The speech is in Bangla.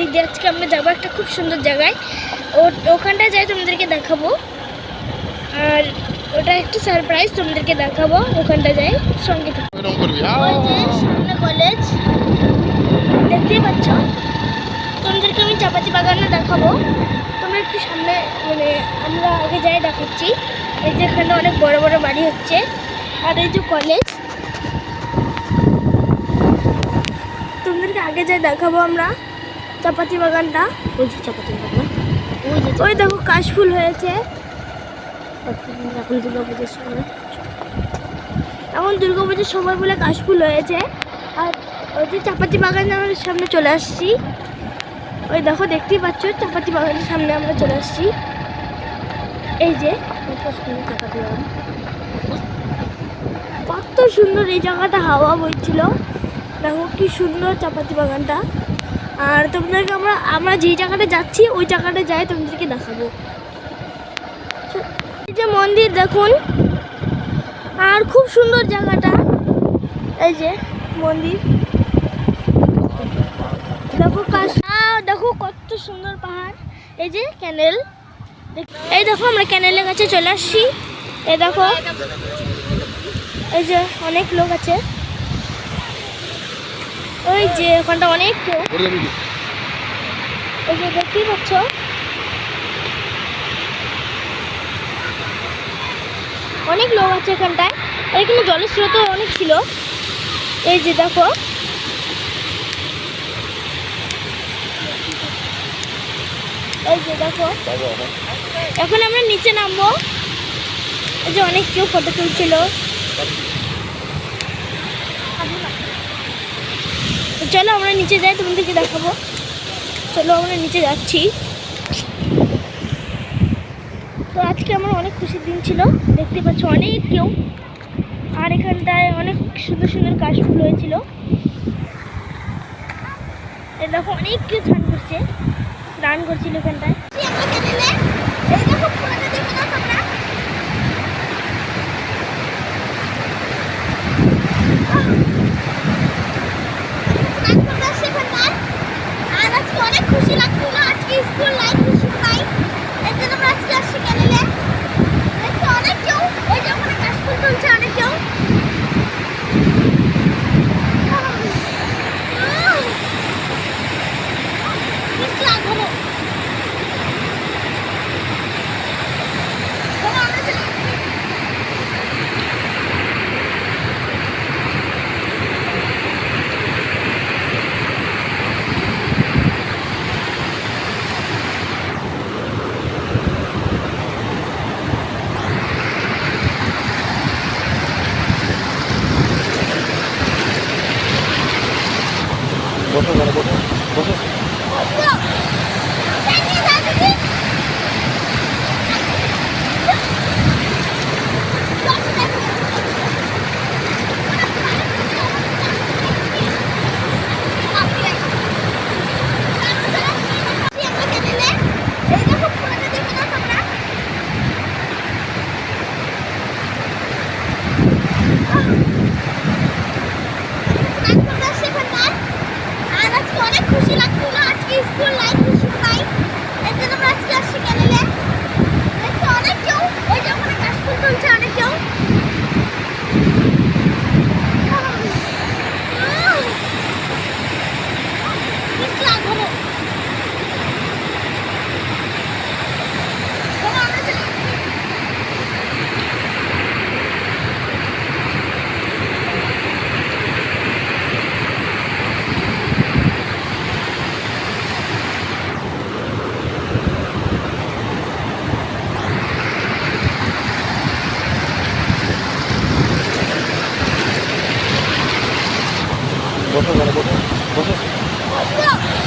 ওদিক দিয়ে আজকে আমরা যাব একটা খুব সুন্দর জায়গায়। ও ওখানটায় যাই তোমাদেরকে দেখাবো। আর ওটা একটু সারপ্রাইজ তোমাদেরকে দেখাবো ওখানটা যাই সঙ্গে সামনে কলেজ দেখতেই পাচ্ছ? তোমাদেরকে আমি চাপাতি বাগানও দেখাবো। তোমরা একটু সামনে মানে আমরা আগে যাই দেখাচ্ছি। এই যে এখানে অনেক বড় বড় বাড়ি হচ্ছে। আর এই যে কলেজ তোমাদেরকে আগে যাই দেখাবো আমরা। চাপাতি বাগানটা। ওই যে চাপাতি বাগান। ওই যে ওই দেখো কাশফুল হয়েছে। এখন দুর্গা পুজোর সময়। এখন দুর্গাপুজোর সময় বলে কাশফুল হয়েছে। আর ওই যে চাপাতি বাগানের আমাদের সামনে চলে আসছি। ওই দেখো দেখতেই পাচ্ছ চাপাতি বাগানের সামনে আমরা চলে আসছি। এই যে চাপাতি বাগান। কত সুন্দর এই জায়গাটা হাওয়া বইছিল। দেখো কি সুন্দর চাপাতি বাগানটা। আর তোমাদেরকে আমরা আমরা যেই জায়গাটা যাচ্ছি, ওই জায়গাটা যাই তোমাদেরকে দেখাবো। এই যে মন্দির দেখুন। আর খুব সুন্দর জায়গাটা। এই যে মন্দির। দেখো দেখো কত সুন্দর পাহাড়। এই যে ক্যানেল। এই দেখো আমরা ক্যানেলের কাছে চলে আসছি। এই দেখো। এই যে অনেক লোক আছে। ওই যে ওখানটা অনেক যে দেখতেই পাচ্ছ? অনেক লোক আছে এখানটায় আর এখানে জলের অনেক ছিল। এই যে দেখো। এই যে দেখো। এখন। এখন আমরা নিচে নামবো। এই যে অনেক কেউ ফটো তুলছিল। চলো আমরা নিচে যাই, তোমাদেরকে দেখাবো। চলো আমরা নিচে যাচ্ছি। তো আজকে আমার অনেক খুশির দিন ছিল, দেখতে পাচ্ছ অনেক কেউ। আর এখানটায় অনেক সুন্দর সুন্দর কাশফুল হয়েছিল। দেখো, অনেক কেউ স্নান করছে, স্নান করছিল এখানটায় এই দেখো পুরোটা দেখে দাও তোমরা স্নান করতে আসছি এখানটায়। আর আজকে অনেক খুশি লাগছিল আজকে স্কুল নাই খুশি পাই এর জন্য আমরা আজকে আসছি ক্যানেলে দেখতে অনেক কেউ ওই যে ওখানে কাশফুল তুলছে অনেক কেউ বেশ লাগল চলো আমরা চলে বসো বসো বসো। Was it?